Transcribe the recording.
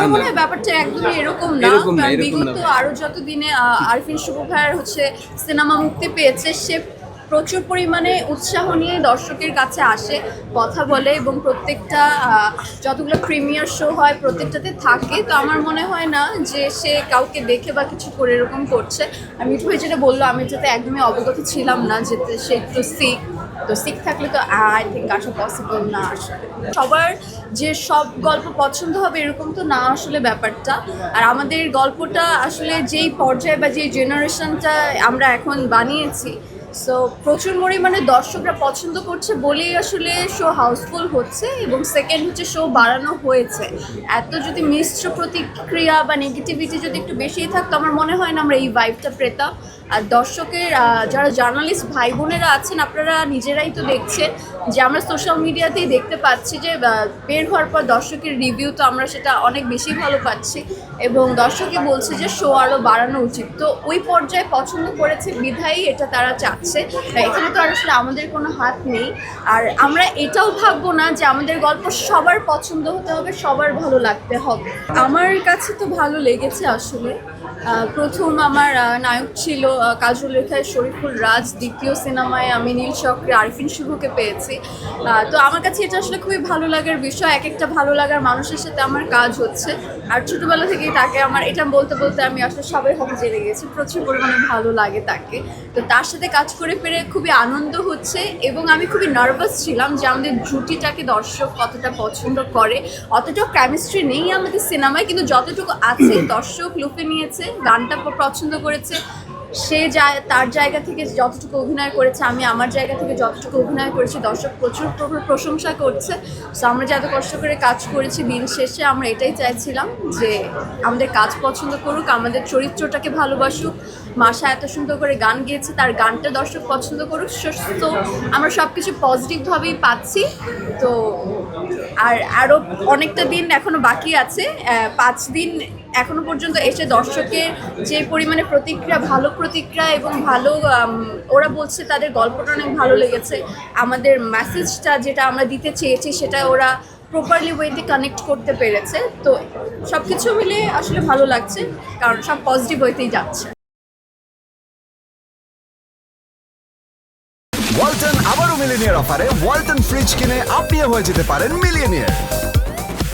আমার মনে হয় ব্যাপারটা একদমই এরকম না কারণ বিগত আরও যত দিনে আহ, আরফিন শুভ ভাইয়ের হচ্ছে সিনেমা মুক্তি পেয়েছে সে প্রচুর পরিমাণে উৎসাহ নিয়ে দর্শকের কাছে আসে, কথা বলে এবং প্রত্যেকটা যতগুলো প্রিমিয়ার শো হয় প্রত্যেকটাতে থাকে। তো আমার মনে হয় না যে সে কাউকে দেখে বা কিছু করে এরকম করছে। আর মিঠু যেটা বলল, আমি যেটা একদমই অবগত ছিলাম না যে সে একটু শিখ তো শিখ থাকলে তো আই থিঙ্ক আসা পসিবল না আসলে। সবার যে সব গল্প পছন্দ হবে এরকম তো না আসলে ব্যাপারটা। আর আমাদের গল্পটা আসলে যেই পর্যায়ে বা যেই জেনারেশনটা আমরা এখন বানিয়েছি সো প্রচুর পরিমাণে দর্শকরা পছন্দ করছে বলেই আসলে শো হাউসফুল হচ্ছে এবং সেকেন্ড হচ্ছে শো বাড়ানো হয়েছে। এত যদি মিশ্র প্রতিক্রিয়া বা নেগেটিভিটি যদি একটু বেশিই থাকতো, আমার মনে হয় না আমরা এই ভাইবটা পেতাম। আর দর্শকের যারা জার্নালিস্ট ভাই বোনেরা আছেন, আপনারা নিজেরাই তো দেখছেন যে আমরা সোশ্যাল মিডিয়াতেই দেখতে পাচ্ছি যে বের হওয়ার পর দর্শকের রিভিউ তো আমরা সেটা অনেক বেশি ভালো পাচ্ছি এবং দর্শকে বলছে যে শো আরও বাড়ানো উচিত। তো ওই পর্যায়ে পছন্দ করেছে বিধায়ী, এটা তারা চাচ্ছে তাই এখানে তো আর আসলে আমাদের কোনো হাত নেই। আর আমরা এটাও ভাববো না যে আমাদের গল্প সবার পছন্দ হতে হবে, সবার ভালো লাগতে হবে। আমার কাছে তো ভালো লেগেছে আসলে। প্রথম আমার নায়ক ছিল কাজল রেখায় শরীফুল রাজ। দ্বিতীয় সিনেমায় আমি নীল চক্রে আরিফিন শুভকে পেয়েছি। তো আমার কাছে এটা আসলে খুবই ভালো লাগার বিষয়। এক একটা ভালো লাগার মানুষের সাথে আমার কাজ হচ্ছে। আর ছোটোবেলা থেকেই তাকে আমার, এটা বলতে বলতে আমি আসলে সবাই হবে জেনে গেছি, প্রচুর পরিমাণে ভালো লাগে তাকে। তো তার সাথে কাজ করে পেরে খুবই আনন্দ হচ্ছে এবং আমি খুবই নার্ভাস ছিলাম যে আমাদের জুটিটাকে দর্শক কতটা পছন্দ করে। অতটা কেমিস্ট্রি নেই আমাদের সিনেমায়, কিন্তু যতটুকু আছে দর্শক লুপে নিয়েছে। গানটা পছন্দ করেছে। সে যায় তার জায়গা থেকে যতটুকু অভিনয় করেছে, আমি আমার জায়গা থেকে যতটুকু অভিনয় করেছি, দর্শক প্রচুর প্র- প্রশংসা করছে। সো আমরা যে এত কষ্ট করে কাজ করেছি দিন শেষে, আমরা এটাই চাইছিলাম যে আমাদের কাজ পছন্দ করুক, আমাদের চরিত্রটাকে ভালোবাসুক। মাসা এত সুন্দর করে গান গেয়েছে, তার গানটা দর্শক পছন্দ করুক। তো আমরা সব কিছু পজিটিভভাবেই পাচ্ছি। তো, আর আরও অনেকটা দিন এখনও বাকি আছে। পাঁচ দিন এখনও পর্যন্ত এসে দর্শকের যে পরিমাণে প্রতিক্রিয়া, ভালো প্রতিক্রিয়া এবং ভালো ওরা বলছে তাদের গল্পটা অনেক ভালো লেগেছে। আমাদের মেসেজটা যেটা আমরা দিতে চেয়েছি সেটা ওরা প্রপারলি ওয়েতে কানেক্ট করতে পেরেছে। তো সব কিছু মিলে আসলে ভালো লাগছে, কারণ সব পজিটিভ ওয়েতেই যাচ্ছে। ওয়ালটন আবারও মিলিনিয়ার অফারে ওয়ালটন ফ্রিজ কিনে আপনিও হয়ে যেতে পারেন মিলিয়নিয়ার